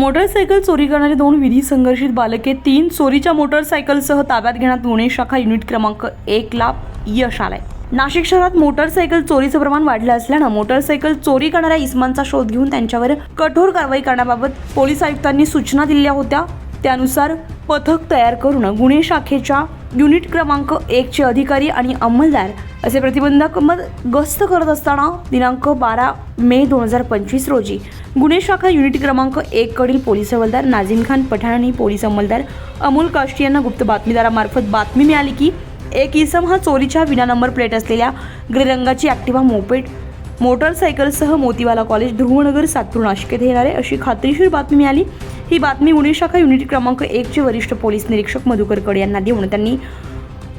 Motorcycle चोरी करणारे दोन विधी संघर्षित बालके तीन चोरीच्या मोटरसायकलसह ताब्यात घेण्यात गुन्हे शाखा युनिट क्रमांक एक ला यश आलाय. नाशिक शहरात मोटरसायकल चोरीचं प्रमाण वाढलं असल्यानं मोटरसायकल चोरी करणाऱ्या इस्मांचा शोध घेऊन त्यांच्यावर कठोर कारवाई करण्याबाबत पोलीस आयुक्तांनी सूचना दिल्या होत्या. त्यानुसार पथक तयार करून गुन्हे शाखेच्या युनिट क्रमांक एकचे अधिकारी आणि अंमलदार असे प्रतिबंधक मग गस्त करत असताना दिनांक बारा मे दोन हजार पंचवीस रोजी गुन्हे शाखा युनिट क्रमांक एककडील पोलीस हवालदार नाझीम खान पठाण आणि पोलीस अंमलदार अमोल काष्टी यांना गुप्त बातमीदारामार्फत बातमी मिळाली की एक इसम हा चोरीच्या विना नंबर प्लेट असलेल्या ग्रे रंगाची ॲक्टिवा मोपेड मोटरसायकलसह मोतीवाला कॉलेज ध्रुवनगर सातपूर नाशिकेत येणार आहे. अशी खात्रीशीर बातमी मिळाली. ही बातमी गुन्हे शाखा युनिट क्रमांक एकचे वरिष्ठ पोलीस निरीक्षक मधुकर कड यांना देऊन त्यांनी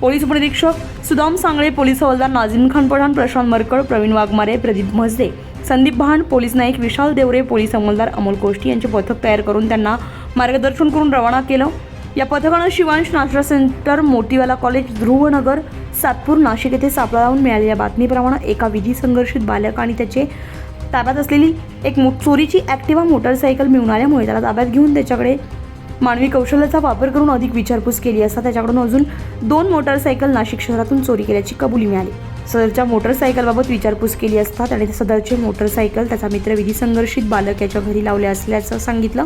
पोलीस उपनिरीक्षक सुदाम सांगळे पोलीस हवालदार नाझीम खान पठाण प्रशांत मरकड प्रवीण वाघमारे प्रदीप म्हसदे संदीप भान पोलीस नाईक विशाल देवरे पोलीस अंमलदार अमोल कोष्टी यांचे पथक तयार करून त्यांना मार्गदर्शन करून रवाना केलं. या पथकानं शिवांश नाश्ता सेंटर मोतीवाला कॉलेज ध्रुवनगर सातपूर नाशिक येथे सापळा लावून मिळालेल्या बातमीप्रमाणे एका विधी संघर्षित बालक आणि त्याचे ताब्यात असलेली एक मो चोरीची ॲक्टिवा मोटरसायकल मिळून आल्यामुळे त्याला ताब्यात घेऊन त्याच्याकडे मानवी कौशल्याचा वापर करून अधिक विचारपूस केली असता त्याच्याकडून अजून दोन मोटरसायकल नाशिक शहरातून चोरी केल्याची कबुली मिळाली. सदरच्या मोटरसायकलबाबत विचारपूस केली असता त्याने सदरचे मोटरसायकल त्याचा मित्र विधी संघर्षित बालक याच्या घरी लावले असल्याचं सांगितलं.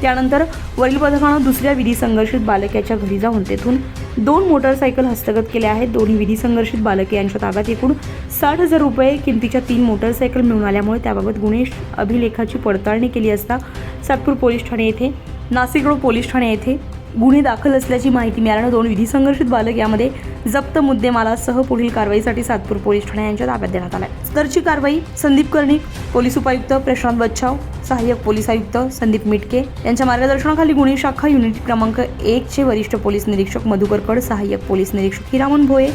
त्यानंतर वरील पथकानं दुसऱ्या विधी संघर्षित बालक याच्या घरी जाऊन तेथून दोन मोटरसायकल हस्तगत केल्या आहेत. दोन्ही विधी संघर्षित बालके यांच्या ताब्यात एकूण साठ हजार रुपये किमतीच्या तीन मोटरसायकल मिळून आल्यामुळे त्याबाबत गुन्हे अभिलेखाची पडताळणी केली असता सातपूर पोलीस ठाणे येथे नाशिक रोड पोलीस ठाणे येथे गुन्हे दाखल असल्याची माहिती मिळाल्यानं दोन विधी संघर्षित बालक यामध्ये जप्त मुद्देमालासह पुढील कारवाईसाठी सातपूर पोलीस ठाणे यांच्या ताब्यात देण्यात आलाय. सदरची कारवाई संदीप कर्णिक पोलीस उपायुक्त प्रशांत बच्छाव सहाय्यक पोलीस आयुक्त संदीप मिटके यांच्या मार्गदर्शनाखाली गुन्हे शाखा युनिट क्रमांक एकचे वरिष्ठ पोलीस निरीक्षक मधुकर कड सहाय्यक पोलीस निरीक्षक हिरामन भोये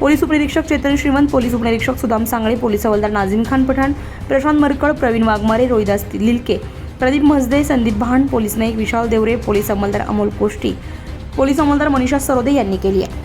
पोलीस उपनिरीक्षक चेतन श्रीमंत पोलीस उपनिरीक्षक सुदाम सांगळे पोलीस हवालदार नाझीम खान पठाण प्रशांत मरकड प्रवीण वाघमारे रोहिदास लिलके प्रदीप म्हसदे संदीप भान पोलीस नाईक विशाल देवरे पोलीस अंमलदार अमोल कोष्टी पोलीस अंमलदार मनीषा सरोदे यांनी केली आहे.